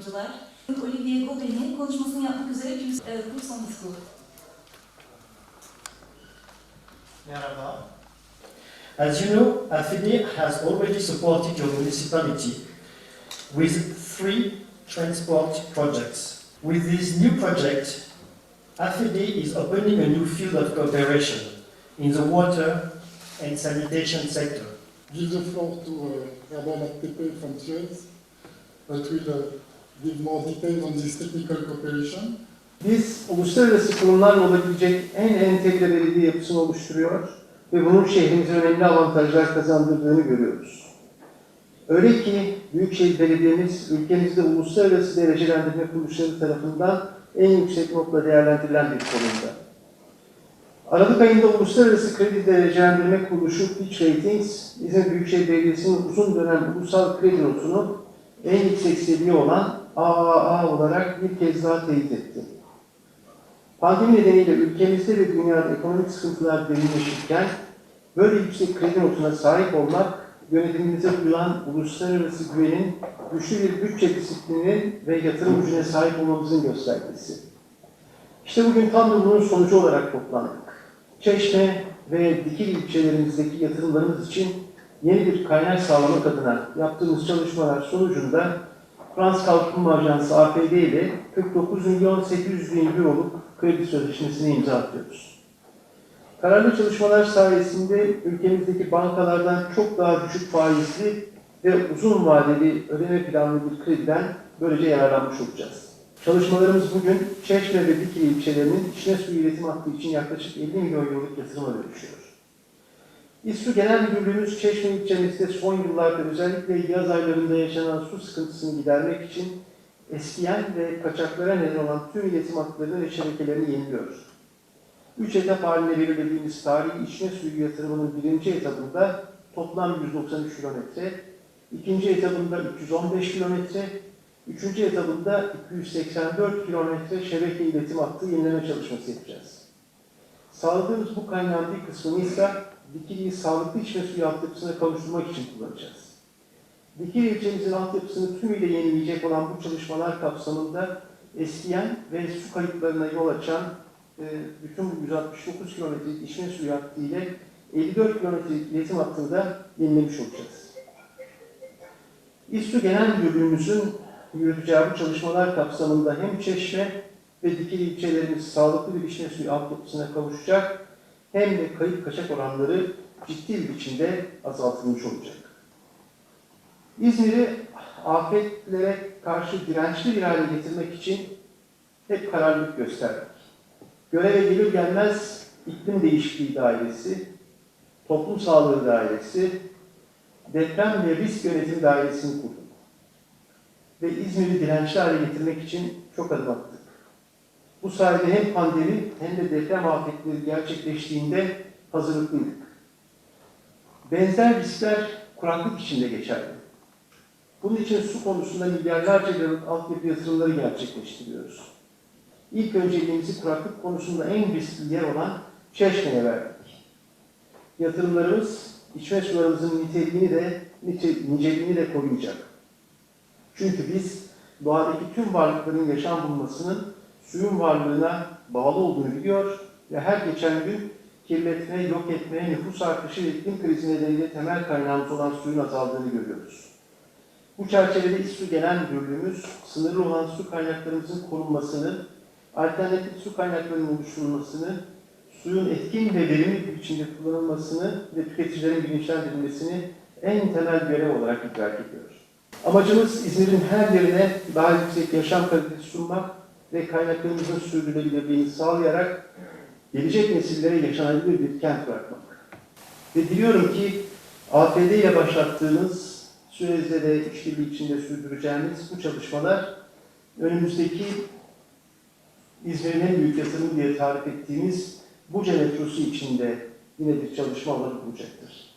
çalışmalar. Olivier Goben'in konuşmasını yapmak üzere Pulse e, Pulse on School. Merhaba. As you know, AFIDI has already supported your municipality with three transport projects. With this new project, AFIDI is opening a new field of cooperation in the water and sanitation sector. give the floor to uh, Herbert Lactepe from Suez that will uh, on this technical cooperation. Biz uluslararası kurumlarla olabilecek en entegre belediye yapısını oluşturuyor ve bunun şehrimize önemli avantajlar kazandırdığını görüyoruz. Öyle ki Büyükşehir Belediye'miz ülkemizde uluslararası derecelendirme kuruluşları tarafından en yüksek notla değerlendirilen bir konumda. Aralık ayında Uluslararası Kredi Derecelendirme Kuruluşu Fitch Ratings, İzmir Büyükşehir Belediyesi'nin uzun dönem ulusal kredi notunu en yüksek seviye olan AAA olarak bir kez daha teyit etti. Pandemi nedeniyle ülkemizde ve dünyada ekonomik sıkıntılar derinleşirken böyle yüksek kredi notuna sahip olmak yönetimimize duyulan uluslararası güvenin güçlü bir bütçe disiplini ve yatırım gücüne sahip olmamızın göstergesi. İşte bugün tam da bunun sonucu olarak toplandık. Çeşme ve Dikili ilçelerimizdeki yatırımlarımız için yeni bir kaynak sağlamak adına yaptığımız çalışmalar sonucunda Frans Kalkınma Ajansı APD ile 49 milyon 800 bin euroluk kredi sözleşmesine imza atıyoruz. Kararlı çalışmalar sayesinde ülkemizdeki bankalardan çok daha düşük faizli ve uzun vadeli ödeme planlı bir krediden böylece yararlanmış olacağız. Çalışmalarımız bugün Çeşme ve Dikili ilçelerinin içme suyu üretim hattı için yaklaşık 50 milyon euroluk yatırıma dönüşüyor. İSSU Genel Müdürlüğümüz Çeşme ilçemizde son yıllarda özellikle yaz aylarında yaşanan su sıkıntısını gidermek için eskiyen ve kaçaklara neden olan tüm iletim hatlarını ve şebekelerini yeniliyor. Üç etap halinde belirlediğimiz tarihi içme suyu yatırımının birinci etabında toplam 193 kilometre, ikinci etabında 315 kilometre, üçüncü etabında 284 kilometre şebeke iletim hattı yenileme çalışması yapacağız. Sağladığımız bu kaynağın bir kısmını ise Dikili'yi sağlıklı içme suyu altyapısına kavuşturmak için kullanacağız. Dikili ilçemizin altyapısını tümüyle yenileyecek olan bu çalışmalar kapsamında eskiyen ve su kayıplarına yol açan e, bütün bu 169 kilometrelik içme suyu hattı ile 54 kilometrelik iletim hattını da yenilemiş olacağız. İSSU Genel Müdürlüğümüzün yürüteceği bu çalışmalar kapsamında hem Çeşme ve Dikili ilçelerimiz sağlıklı bir içme suyu altyapısına kavuşacak hem de kayıp kaçak oranları ciddi bir biçimde azaltılmış olacak. İzmir'i afetlere karşı dirençli bir hale getirmek için hep kararlılık gösterdik. Göreve gelir gelmez iklim değişikliği dairesi, toplum sağlığı dairesi, deprem ve risk yönetimi dairesini kurduk. Ve İzmir'i dirençli hale getirmek için çok adım attık. Bu sayede hem pandemi hem de deprem afetleri gerçekleştiğinde hazırlıklıydık. Benzer riskler kuraklık içinde geçerli. Bunun için su konusunda milyarlarca liralık altyapı yatırımları gerçekleştiriyoruz. İlk önceliğimizi kuraklık konusunda en riskli yer olan Çeşme'ye verdik. Yatırımlarımız içme sularımızın niteliğini de nice- niceliğini de koruyacak. Çünkü biz doğadaki tüm varlıkların yaşam bulmasının suyun varlığına bağlı olduğunu biliyor ve her geçen gün kirletme, yok etme, nüfus artışı ve iklim krizi nedeniyle temel kaynağımız olan suyun azaldığını görüyoruz. Bu çerçevede İSSU Genel Müdürlüğümüz sınırlı olan su kaynaklarımızın korunmasını, alternatif su kaynaklarının oluşturulmasını, suyun etkin ve verimli bir biçimde kullanılmasını ve tüketicilerin bilinçlendirilmesini en temel görev olarak idrak ediyor. Amacımız İzmir'in her yerine daha yüksek yaşam kalitesi sunmak ve kaynaklarımızın sürdürülebilirliğini sağlayarak gelecek nesillere yaşanabilir bir kent bırakmak. Ve diliyorum ki AFD ile başlattığımız Suez'de de işbirliği içinde sürdüreceğimiz bu çalışmalar önümüzdeki İzmir'in en büyük yatırımı diye tarif ettiğimiz Buca metrosu içinde yine bir çalışma alanı bulacaktır.